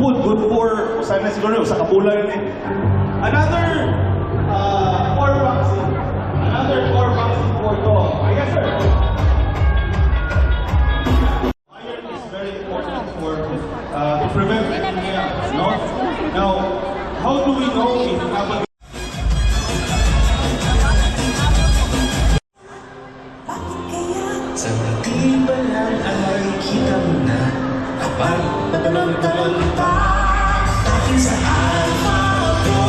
food good for usahay na siguro usa ka bulan ni. Another uh, core vaccine. Another core vaccine for. I guess sir. Iron is very important for uh, to prevent anemia. No? Now, how do we know if we have a Sa nagtibalan ay kita mo na pag matagal-tagal pa Akin sa alma ko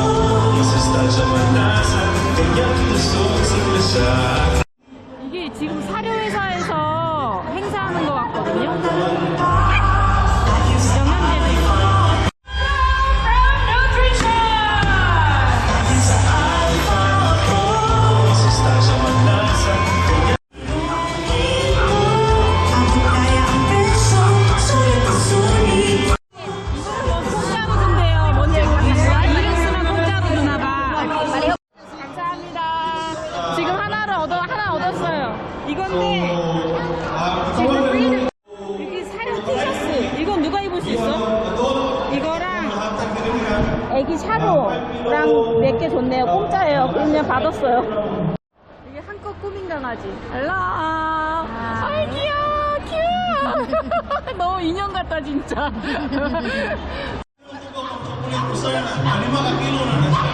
Isa sa siya manasan Kaya't puso sila sa akin 그냥 받았어요. 이게 한껏 꾸민 강아지. 알라. 아이 귀여워. 귀여워. 너무 인형 같다 진짜.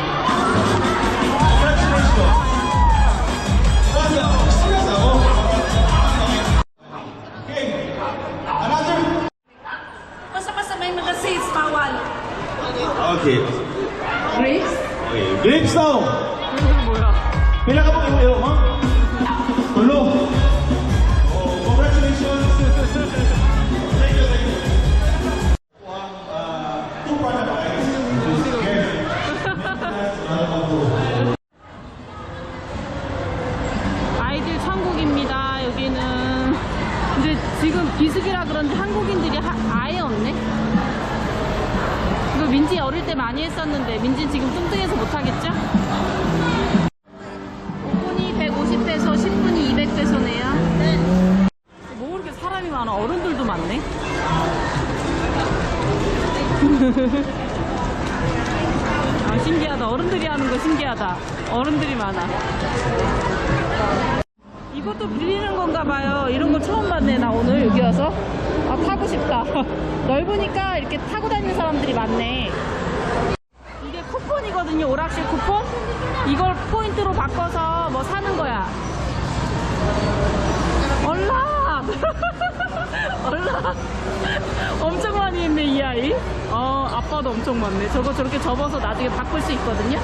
이렇게 타고 다니는 사람들이 많네. 이게 쿠폰이거든요, 오락실 쿠폰? 이걸 포인트로 바꿔서 뭐 사는 거야. 얼라! 얼라! 엄청 많이 했네, 이 아이. 어, 아빠도 엄청 많네. 저거 저렇게 접어서 나중에 바꿀 수 있거든요.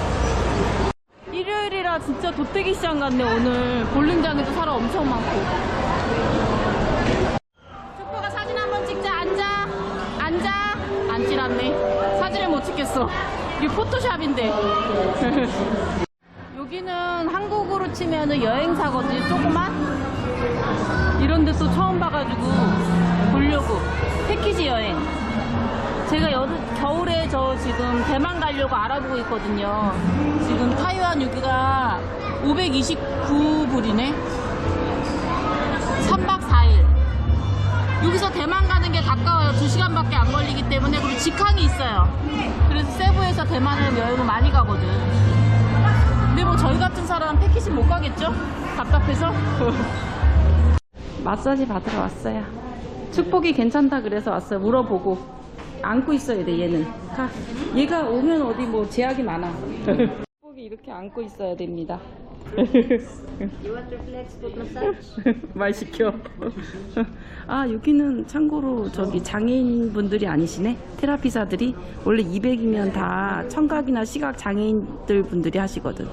일요일이라 진짜 도떼기 시장 같네 오늘 볼링장에도 사람 엄청 많고 찍겠어. 이게 포토샵인데. 여기는 한국으로 치면은 여행사거든요 조그만. 이런 데 또 처음 봐가지고 보려고. 패키지 여행. 제가 여름, 겨울에 저 지금 대만 가려고 알아보고 있거든요. 지금 타이완 여기가 529불이네. 여기서 대만 가는 게 가까워요. 2시간밖에 안 걸리기 때문에 그리고 직항이 있어요. 그래서 세부에서 대만을 여행을 많이 가거든. 근데 뭐 저희 같은 사람은 패키지 못 가겠죠? 답답해서. 마사지 받으러 왔어요. 축복이 괜찮다 그래서 왔어요. 물어보고. 안고 있어야 돼, 얘는. 가. 얘가 오면 어디 뭐 제약이 많아. 축복이 이렇게 안고 있어야 됩니다. 말 시켜. 아, 여기는 참고로 저기 장애인 분들이 아니시네. 테라피사들이 원래 200이면 다 청각이나 시각 장애인들 분들이 하시거든.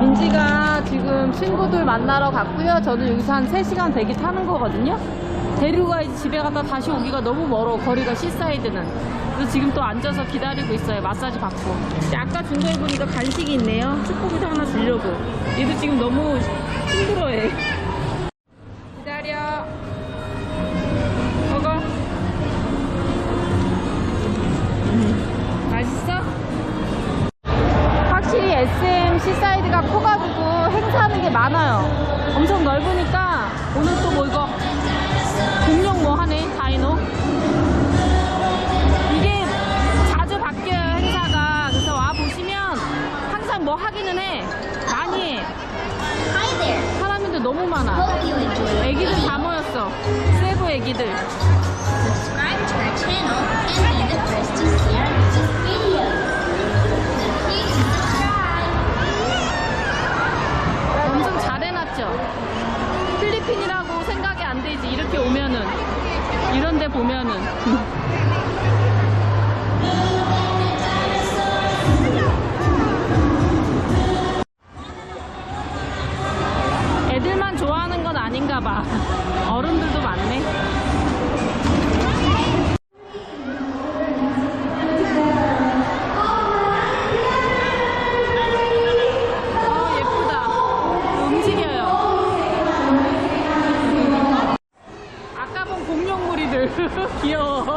민지가 지금 친구들 만나러 갔고요. 저는 여기서 한 3시간 대기 타는 거거든요. 데리고 가야지 집에 갔다 다시 오기가 너무 멀어. 거리가 시사이드는. 그래서 지금 또 앉아서 기다리고 있어요. 마사지 받고. 아까 준거 해보니까 간식이 있네요. 축복이도 하나 주려고. 얘도 지금 너무 힘들어해. 항상 뭐 하기는 해. 많이 해. 사람들 너무 많아. 애기들 다 모였어. 세부 애기들. 엄청 잘 해놨죠? 필리핀이라고 생각이 안 되지. 이렇게 오면은. 이런데 보면은.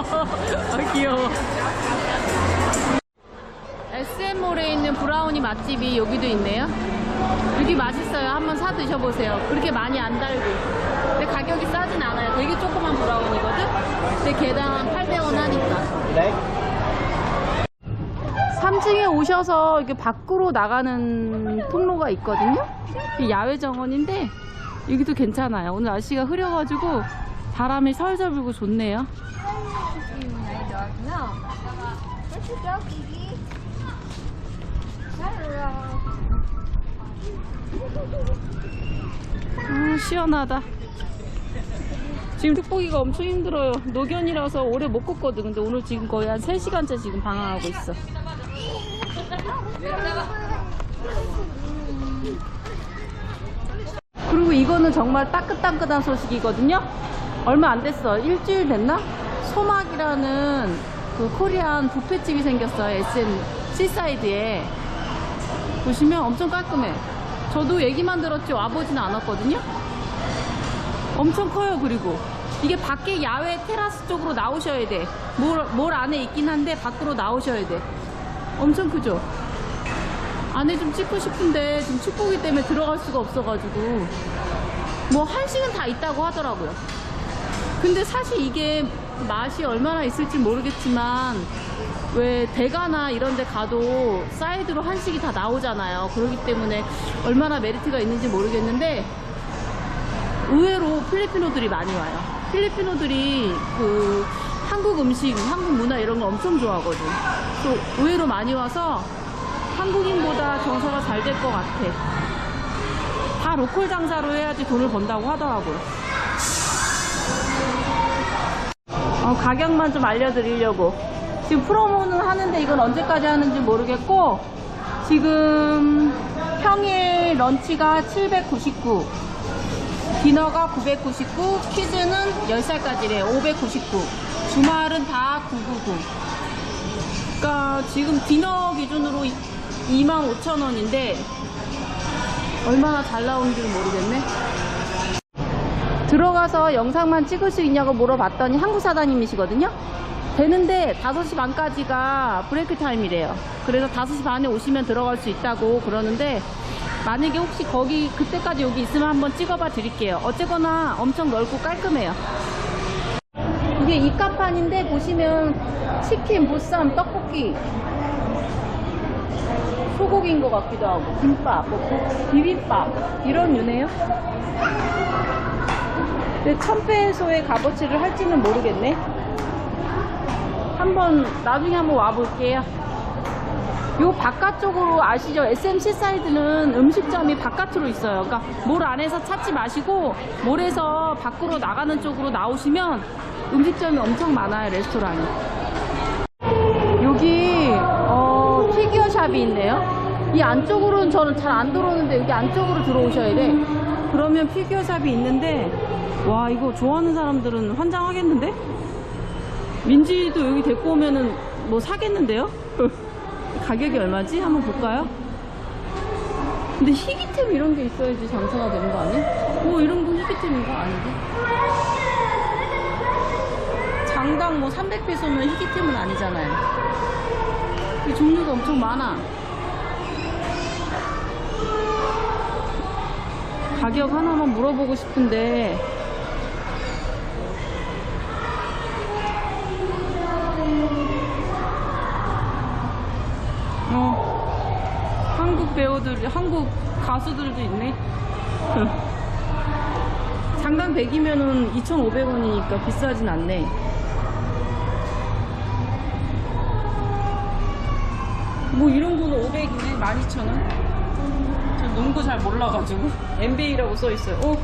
귀여워. 어, 귀여워. SM몰에 있는 브라우니 맛집이 여기도 있네요. 여기 맛있어요. 한번 사 드셔보세요. 그렇게 많이 안 달고. 근데 가격이 싸진 않아요. 되게 조그만 브라운이거든? 근데 개당 800원 하니까. 3층에 오셔서 이렇게 밖으로 나가는 통로가 있거든요. 이게 야외 정원인데 여기도 괜찮아요. 오늘 날씨가 흐려가지고 바람이 설설 불고 좋네요. No. Where's your dog, Evie? 아, 시원하다. 지금 특보기가 엄청 힘들어요. 노견이라서 오래 못 걷거든. 근데 오늘 지금 거의 한 3시간째 지금 방황하고 있어. 그리고 이거는 정말 따끈따끈한 소식이거든요. 얼마 안 됐어. 일주일 됐나? 소막이라는 그 코리안 뷔페집이 생겼어요. SM 시사이드에. 보시면 엄청 깔끔해. 저도 얘기만 들었지 와보진 않았거든요. 엄청 커요, 그리고. 이게 밖에 야외 테라스 쪽으로 나오셔야 돼. 몰, 몰 안에 있긴 한데 밖으로 나오셔야 돼. 엄청 크죠? 안에 좀 찍고 싶은데 지금 축구기 때문에 들어갈 수가 없어가지고. 뭐 한식은 다 있다고 하더라고요. 근데 사실 이게 맛이 얼마나 있을지 모르겠지만 왜 대가나 이런 데 가도 사이드로 한식이 다 나오잖아요. 그렇기 때문에 얼마나 메리트가 있는지 모르겠는데 의외로 필리피노들이 많이 와요. 필리피노들이 그 한국 음식, 한국 문화 이런 거 엄청 좋아하거든. 또 의외로 많이 와서 한국인보다 정서가 잘 될 것 같아. 다 로컬 장사로 해야지 돈을 번다고 하더라고요. 어, 가격만 좀 알려드리려고. 지금 프로모는 하는데 이건 언제까지 하는지 모르겠고, 지금 평일 런치가 799, 디너가 999, 퀴즈는 10살까지래 599, 주말은 다 999. 그러니까 지금 디너 기준으로 25,000원인데, 얼마나 잘 나오는지 모르겠네. 들어가서 영상만 찍을 수 있냐고 물어봤더니 한국 사장님이시거든요. 되는데 5시 반까지가 브레이크 타임이래요. 그래서 5시 반에 오시면 들어갈 수 있다고 그러는데 만약에 혹시 거기 그때까지 여기 있으면 한번 찍어봐 드릴게요. 어쨌거나 엄청 넓고 깔끔해요. 이게 이카판인데 보시면 치킨, 보쌈, 떡볶이 소고기인 것 같기도 하고 김밥, 뭐 비빔밥 이런 유네요. 근데 천페소의 값어치를 할지는 모르겠네. 한번 나중에 한번 와볼게요. 요 바깥쪽으로 아시죠? SMC 사이드는 음식점이 바깥으로 있어요. 그러니까 몰 안에서 찾지 마시고 몰에서 밖으로 나가는 쪽으로 나오시면 음식점이 엄청 많아요. 레스토랑이. 여기 어, 피규어 샵이 있네요. 이 안쪽으로는 저는 잘 안 들어오는데 여기 안쪽으로 들어오셔야 돼. 그러면 피규어 샵이 있는데 와 이거 좋아하는 사람들은 환장하겠는데? 민지도 여기 데리고 오면은 뭐 사겠는데요? 가격이 얼마지? 한번 볼까요? 근데 희귀템 이런 게 있어야지 장사가 되는 거 아니야? 뭐 이런 거 희귀템인가? 아닌데? 장당 뭐 300페소면 희귀템은 아니잖아요. 이 종류가 엄청 많아. 가격 하나만 물어보고 싶은데. 어 한국 배우들 한국 가수들도 있네. 장당 100이면은 2,500원이니까 비싸진 않네. 뭐 이런 거는 500이네 12,000원? 저 농구 잘 몰라가지고 NBA라고 써있어요 어?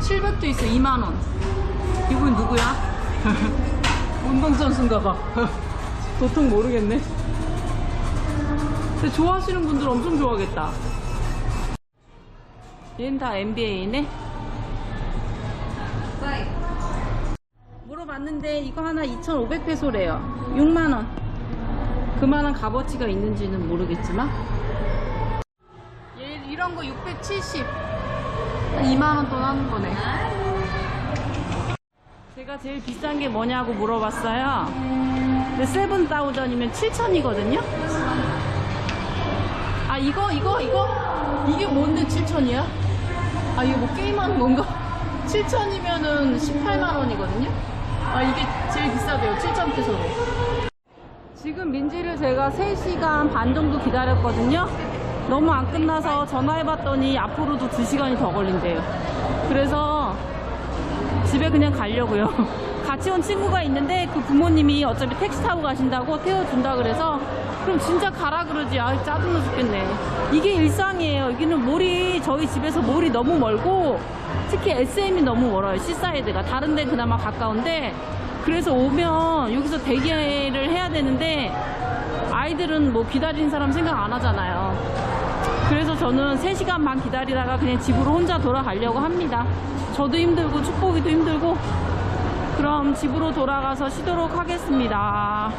700도 있어 2만원 이분 누구야? 운동선수인가 봐. 도통 모르겠네. 근데 좋아하시는 분들 엄청 좋아하겠다. 얘는 다 NBA네? 물어봤는데 이거 하나 2,500페소래요. 6만원. 그만한 값어치가 있는지는 모르겠지만. 얘 이런 거 670. 2만원 돈 하는 거네. 제가 제일 비싼 게 뭐냐고 물어봤어요. 근데 세븐 다우전이면 7천이거든요. 아 이거 이거 이거 이게 뭔데 7천이야? 아 이거 뭐 게임하는 건가? 7천이면은 18만 원이거든요. 아 이게 제일 비싸대요. 7천 페소로. 지금 민지를 제가 3시간 반 정도 기다렸거든요. 너무 안 끝나서 전화해봤더니 앞으로도 2시간이 더 걸린대요. 그래서 집에 그냥 가려고요. 같이 온 친구가 있는데 그 부모님이 어차피 택시 타고 가신다고 태워준다 그래서 그럼 진짜 가라 그러지. 아 짜증나 죽겠네. 이게 일상이에요. 여기는 몰이 저희 집에서 몰이 너무 멀고 특히 SM이 너무 멀어요. 시사이드가 다른 데는 그나마 가까운데 그래서 오면 여기서 대기를 해야 되는데 아이들은 뭐 기다리는 사람 생각 안 하잖아요. 그래서 저는 3시간 반 기다리다가 그냥 집으로 혼자 돌아가려고 합니다. 저도 힘들고 축복이도 힘들고 그럼 집으로 돌아가서 쉬도록 하겠습니다.